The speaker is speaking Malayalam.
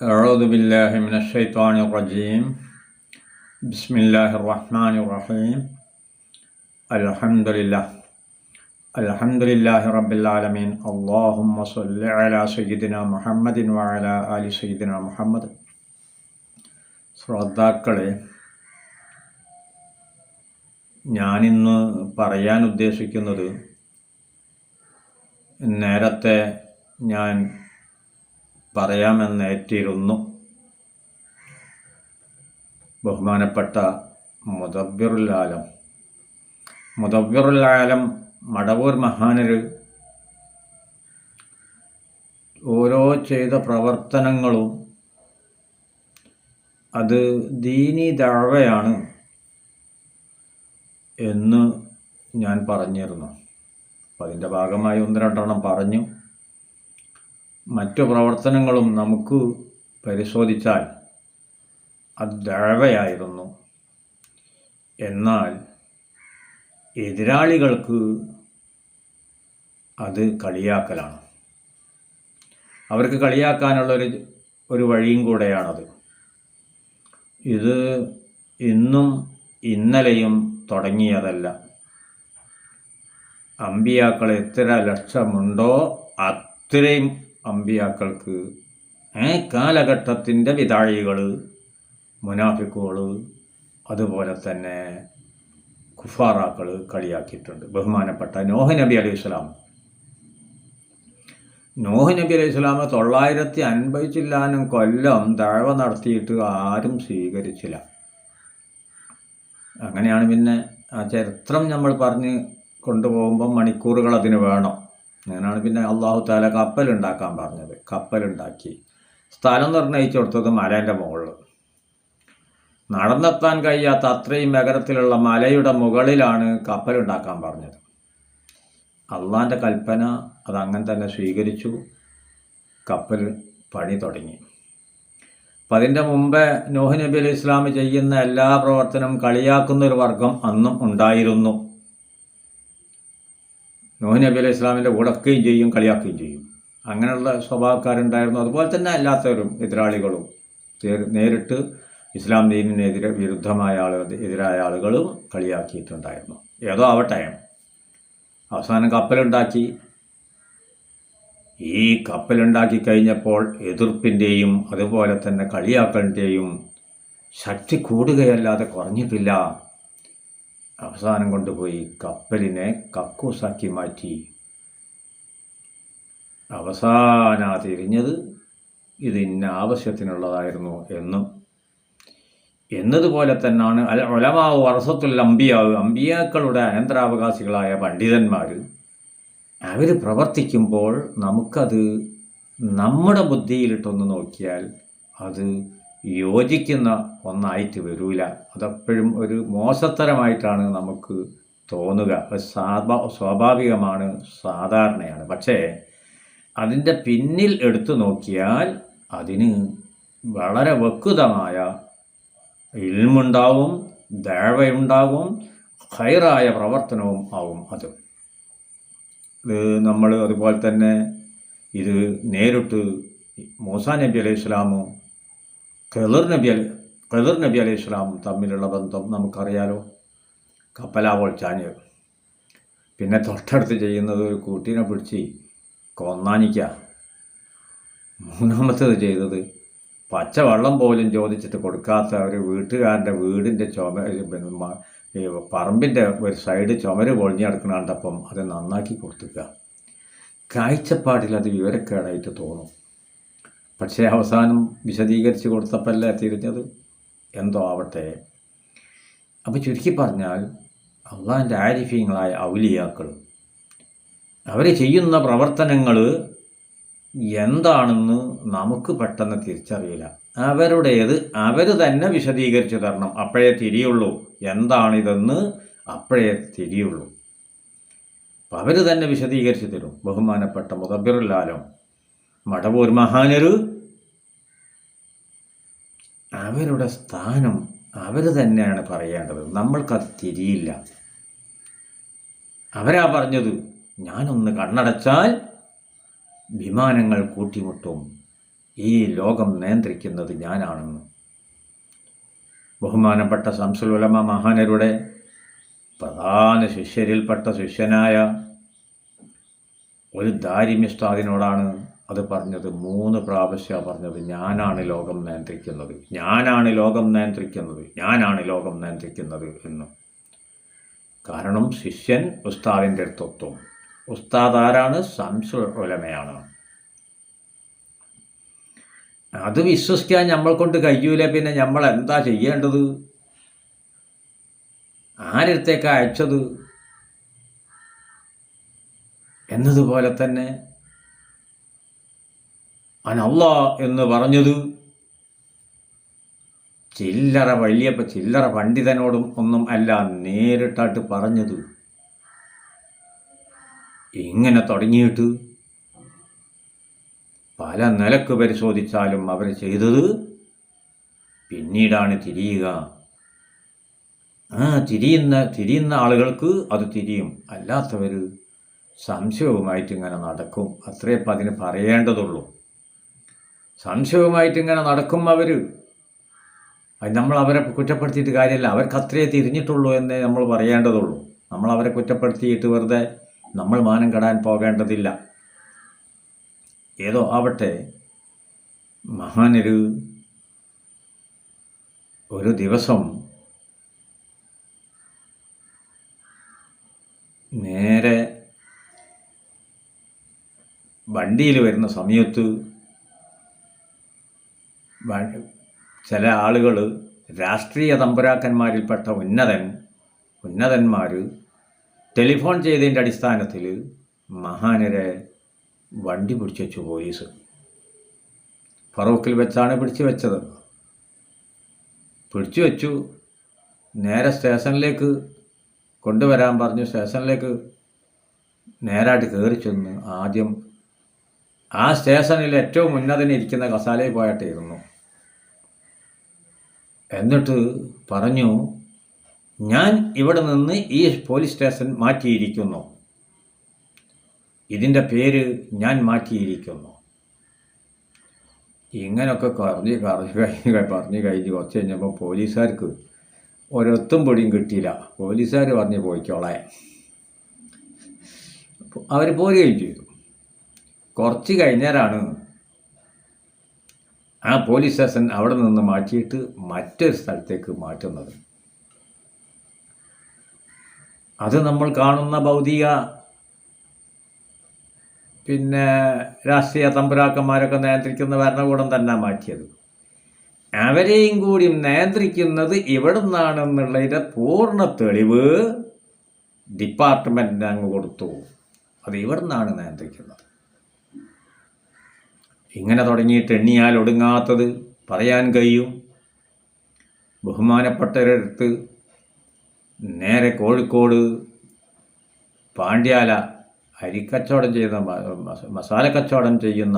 أعوذ بالله من الشيطان الرجيم بسم الله الرحمن الرحيم الحمد لله الحمد لله رب العالمين اللهم صل على سيدنا محمد وعلى آل سيدنا محمد ശ്രോതാക്കളെ ഞാനിന്ന് പറയാൻ ഉദ്ദേശിക്കുന്നത് നേരത്തെ ഞാൻ പറയാമെന്നേറ്റിരുന്നു ബഹുമാനപ്പെട്ട മുദബ്ബിറുല്ലാലം ആലം. മടവൂർ മഹാനര് ഓരോ ചെയ്ത പ്രവർത്തനങ്ങളും അത് ദീനി ദഴവയാണ് എന്ന് ഞാൻ പറഞ്ഞിരുന്നു. അപ്പം അതിന്റെ ഭാഗമായി ഒന്ന് രണ്ടെണ്ണം പറഞ്ഞു. മറ്റു പ്രവർത്തനങ്ങളും നമുക്ക് പരിശോധിച്ചാൽ അത് ദഴവയായിരുന്നു. എന്നാൽ എതിരാളികൾക്ക് അത് കളിയാക്കലാണ്. അവർക്ക് കളിയാക്കാനുള്ളൊരു ഒരു വഴിയും കൂടെയാണത്. ഇത് ഇന്നും ഇന്നലെയും തുടങ്ങിയതല്ല. അമ്പിയാക്കൾ എത്ര ലക്ഷമുണ്ടോ അത്രയും അമ്പിയാക്കൾക്ക് ആ കാലഘട്ടത്തിന്റെ വിതാഴികൾ മുനാഫിക്കുകൾ അതുപോലെ തന്നെ കുഫാറാക്കൾ കളിയാക്കിയിട്ടുണ്ട്. ബഹുമാനപ്പെട്ട നോഹ നബി അലൈഹി സ്വലാം. നോഹ് നബി അലൈഹി സ്വലാമ തൊള്ളായിരത്തി അൻപത് ചില്ലാനും കൊല്ലം ദഴവ നടത്തിയിട്ട് ആരും സ്വീകരിച്ചില്ല. അങ്ങനെയാണ് പിന്നെ ആ ചരിത്രം നമ്മൾ പറഞ്ഞ് കൊണ്ടുപോകുമ്പം മണിക്കൂറുകൾ അതിന് വേണം. അങ്ങനെയാണ് പിന്നെ അള്ളാഹു താല കപ്പലുണ്ടാക്കാൻ പറഞ്ഞത്. കപ്പലുണ്ടാക്കി സ്ഥലം നിർണയിച്ചു കൊടുത്തത് മലേന്റെ മുകളിൽ. നടന്നെത്താൻ കഴിയാത്ത അത്രയും നഗരത്തിലുള്ള മലയുടെ മുകളിലാണ് കപ്പലുണ്ടാക്കാൻ പറഞ്ഞത്. അള്ളാന്റെ കൽപ്പന അതങ്ങനെ തന്നെ സ്വീകരിച്ചു. കപ്പൽ പണി തുടങ്ങി. അപ്പം അതിന്റെ മുമ്പേ നോഹ് നബി അലൈഹി ഇസ്ലാം ചെയ്യുന്ന എല്ലാ പ്രവർത്തനവും കളിയാക്കുന്ന ഒരു വർഗം അന്നും ഉണ്ടായിരുന്നു. നോഹ് നബി അലൈഹി ഇസ്ലാമിന്റെ ഉടക്കുകയും ചെയ്യും കളിയാക്കുകയും ചെയ്യും. അങ്ങനെയുള്ള സ്വഭാവക്കാരുണ്ടായിരുന്നു. അതുപോലെ തന്നെ അല്ലാത്തവരും എതിരാളികളും. നേരിട്ട് ഇസ്ലാം ദീനിനെതിരെ വിരുദ്ധമായ ആളുകൾ എതിരായ ആളുകളും കളിയാക്കിയിട്ടുണ്ടായിരുന്നു. ഏതോ ആവട്ടെ. അവസാനം കപ്പലുണ്ടാക്കി. ഈ കപ്പലുണ്ടാക്കി കഴിഞ്ഞപ്പോൾ എതിർപ്പിന്റെയും അതുപോലെ തന്നെ കളിയാക്കലിന്റെയും ശക്തി കൂടുകയല്ലാതെ കുറഞ്ഞിട്ടില്ല. അവസാനം കൊണ്ടുപോയി കപ്പലിനെ കക്കൂസാക്കി മാറ്റി. അവസാന തിരിഞ്ഞത് ഇത് ആവശ്യത്തിനുള്ളതായിരുന്നു എന്നും. എന്നതുപോലെ തന്നെയാണ് അൽ ഒലമാവ് വർഷത്തുൽ അമ്പിയാവ് അമ്പിയാക്കളുടെ അനന്തരാവകാശികളായ പണ്ഡിതന്മാർ അവർ പ്രവർത്തിക്കുമ്പോൾ നമുക്കത് നമ്മുടെ ബുദ്ധിയിലിട്ടൊന്ന് നോക്കിയാൽ അത് യോജിക്കുന്ന ഒന്നായിട്ട് വരില്ല അതെപ്പോഴും ഒരു മോശത്തരമായിട്ടാണ് നമുക്ക് തോന്നുക. സ്വാഭാ സ്വാഭാവികമാണ് സാധാരണയാണ്. പക്ഷേ അതിന്റെ പിന്നിൽ എടുത്തു നോക്കിയാൽ അതിന് വളരെ വ്യക്തമായ ഇൽമുണ്ടാവും ദഴവയുണ്ടാവും ഹൈറായ പ്രവർത്തനവും ആവും അത്. ഇത് നമ്മൾ അതുപോലെ തന്നെ ഇത് നേരിട്ട് മൂസാ നബി അലൈഹി സ്വലാമും ഖദർ നബി അലി ഖദർ നബി അലൈഹി ഇസ്ലാം തമ്മിലുള്ള ബന്ധം നമുക്കറിയാലോ? കപ്പലാവോൾ ചാഞ്ഞ്. പിന്നെ തൊട്ടടുത്ത് ചെയ്യുന്നത് ഒരു കൂട്ടിനെ പിടിച്ച് കൊന്നാനിക്ക മൂന്നാമത്തേത് ചെയ്തത് പച്ചവെള്ളം പോലും ചോദിച്ചിട്ട് കൊടുക്കാത്ത ഒരു വീട്ടുകാരന്റെ വീടിന്റെ ചുമ പറമ്പിന്റെ ഒരു സൈഡ് ചുമര് പൊളിഞ്ഞ് അത് നന്നാക്കി കൊടുത്തുക കാഴ്ചപ്പാടിൽ അത് വിവരക്കേടായിട്ട് തോന്നും. പക്ഷേ അവസാനം വിശദീകരിച്ച് കൊടുത്തപ്പല്ലേ തിരിഞ്ഞത്? എന്തോ ആവട്ടെ. അപ്പോൾ ചുരുക്കി പറഞ്ഞാൽ അള്ളാഹിന്റെ ആരിഫ്യങ്ങളായ ഔലിയാക്കൾ അവർ ചെയ്യുന്ന പ്രവർത്തനങ്ങൾ എന്താണെന്ന് നമുക്ക് പെട്ടെന്ന് തിരിച്ചറിയില്ല. അവരുടേത് അവർ തന്നെ വിശദീകരിച്ചു തരണം. അപ്പോഴേ തിരിയുള്ളൂ. എന്താണിതെന്ന് അപ്പോഴേ തിരിയുള്ളൂ. അപ്പം അവർ തന്നെ വിശദീകരിച്ചു തരും. ബഹുമാനപ്പെട്ട മുതബിറുല്ലാലും മടവൂർ മഹാനൊരു അവരുടെ സ്ഥാനം അവർ തന്നെയാണ് പറയേണ്ടത്. നമ്മൾക്കത് തിരിയില്ല. അവരാ പറഞ്ഞത് ഞാനൊന്ന് കണ്ണടച്ചാൽ വിമാനങ്ങൾ കൂട്ടിമുട്ടും. ഈ ലോകം നിയന്ത്രിക്കുന്നത് ഞാനാണെന്ന്. ബഹുമാനപ്പെട്ട സംസുലമ മഹാനരുടെ പ്രധാന ശിഷ്യരിൽപ്പെട്ട ശിഷ്യനായ ഒരു ദാരിമ്യസ്താദിനോടാണ് അത് പറഞ്ഞത് മൂന്ന് പ്രാവശ്യം പറഞ്ഞത്. ഞാനാണ് ലോകം നിയന്ത്രിക്കുന്നത്. ഞാനാണ് ലോകം നിയന്ത്രിക്കുന്നത്. ഞാനാണ് ലോകം നിയന്ത്രിക്കുന്നത് എന്ന്. കാരണം ശിഷ്യൻ ഉസ്താദിന്റെ അടുത്തൊത്തും. ഉസ്താദ് ആരാണ്? സംസുലമയാണ് അത് വിശ്വസിക്കാൻ നമ്മൾ കൊണ്ട് കഴിയൂല. പിന്നെ നമ്മൾ എന്താ ചെയ്യേണ്ടത്? ആരടുത്തേക്കാ അയച്ചത്? എന്നതുപോലെ തന്നെ അനല്ല എന്ന് പറഞ്ഞത്. ചില്ലറ വലിയ ചില്ലറ പണ്ഡിതനോടും ഒന്നും അല്ല നേരിട്ടായിട്ട് പറഞ്ഞത്. ഇങ്ങനെ തുടങ്ങിയിട്ട് പല നിലയ്ക്ക് പരിശോധിച്ചാലും അവർ ചെയ്തത് പിന്നീടാണ് തിരിയുക. ആ തിരിയുന്ന തിരിയുന്ന ആളുകൾക്ക് അത് തിരിയും. അല്ലാത്തവർ സംശയവുമായിട്ട് ഇങ്ങനെ നടക്കും. അത്രേ ഇപ്പം അതിന് പറയേണ്ടതുള്ളൂ. സംശയവുമായിട്ട് ഇങ്ങനെ നടക്കും അവർ നമ്മൾ അവരെ കുറ്റപ്പെടുത്തിയിട്ട് കാര്യമില്ല. അവർക്ക് അത്രയേ തിരിഞ്ഞിട്ടുള്ളൂ എന്നേ നമ്മൾ പറയേണ്ടതുള്ളൂ. നമ്മൾ അവരെ കുറ്റപ്പെടുത്തിയിട്ട് വെറുതെ നമ്മൾ മാനം കെടാൻ പോകേണ്ടതില്ല. ഏതോ ആവട്ടെ മഹാനൊരു ഒരു ദിവസം നേരെ വണ്ടിയിൽ വരുന്ന സമയത്ത് ചില ആളുകൾ രാഷ്ട്രീയ തമ്പുരാക്കന്മാരിൽപ്പെട്ട ഉന്നതൻ ഉന്നതന്മാർ ടെലിഫോൺ ചെയ്തതിന്റെ അടിസ്ഥാനത്തിൽ മഹാനരെ വണ്ടി പിടിച്ചു വെച്ചു പോലീസ്. ഫറൂഖിൽ വെച്ചാണ് പിടിച്ചു വെച്ചത്. പിടിച്ചു വെച്ചു. നേരെ സ്റ്റേഷനിലേക്ക് കൊണ്ടുവരാൻ പറഞ്ഞു. സ്റ്റേഷനിലേക്ക് നേരായിട്ട് കയറി ചെന്ന് ആദ്യം ആ സ്റ്റേഷനിൽ ഏറ്റവും ഉന്നതനിരിക്കുന്ന കസാലയിൽ പോയിട്ടായിരുന്നു എന്നിട്ട് പറഞ്ഞു ഞാൻ ഇവിടെ നിന്ന് ഈ പോലീസ് സ്റ്റേഷൻ മാറ്റിയിരിക്കുന്നു. ഇതിന്റെ പേര് ഞാൻ മാറ്റിയിരിക്കുന്നു. ഇങ്ങനൊക്കെ കറഞ്ഞ് കറഞ്ഞ് പറഞ്ഞ് കഴിഞ്ഞ് കുറച്ച് കഴിഞ്ഞപ്പോൾ പോലീസുകാർക്ക് ഒരൊത്തും പൊടിയും കിട്ടിയില്ല. പോലീസുകാർ പറഞ്ഞ് പോയിക്കോളെ. അവർ പോരുകയും ചെയ്തു. കുറച്ച് കഴിഞ്ഞാലാണ് ആ പോലീസ് സ്റ്റേഷൻ അവിടെ നിന്ന് മാറ്റിയിട്ട് മറ്റൊരു സ്ഥലത്തേക്ക് മാറ്റുന്നത്. അത് നമ്മൾ കാണുന്ന ഭൗതിക പിന്നെ രാഷ്ട്രീയ തമ്പുരാക്കന്മാരൊക്കെ നിയന്ത്രിക്കുന്ന ഭരണകൂടം തന്നെ മാറ്റിയത്. അവരെയും കൂടി നിയന്ത്രിക്കുന്നത് ഇവിടെ നിന്നാണെന്നുള്ളതിന്റെ പൂർണ തെളിവ് ഡിപ്പാർട്ട്മെന്റിന് അങ്ങ് കൊടുത്തു. അത് ഇവിടെ നിന്നാണ് നിയന്ത്രിക്കുന്നത്. ഇങ്ങനെ തുടങ്ങിയിട്ട് എണ്ണിയാൽ ഒടുങ്ങാത്തത് പറയാൻ കഴിയും? ബഹുമാനപ്പെട്ടവരടുത്ത് നേരെ കോഴിക്കോട് പാണ്ഡ്യാല അരിക്കച്ചവടം ചെയ്യുന്ന മസാല കച്ചവടം ചെയ്യുന്ന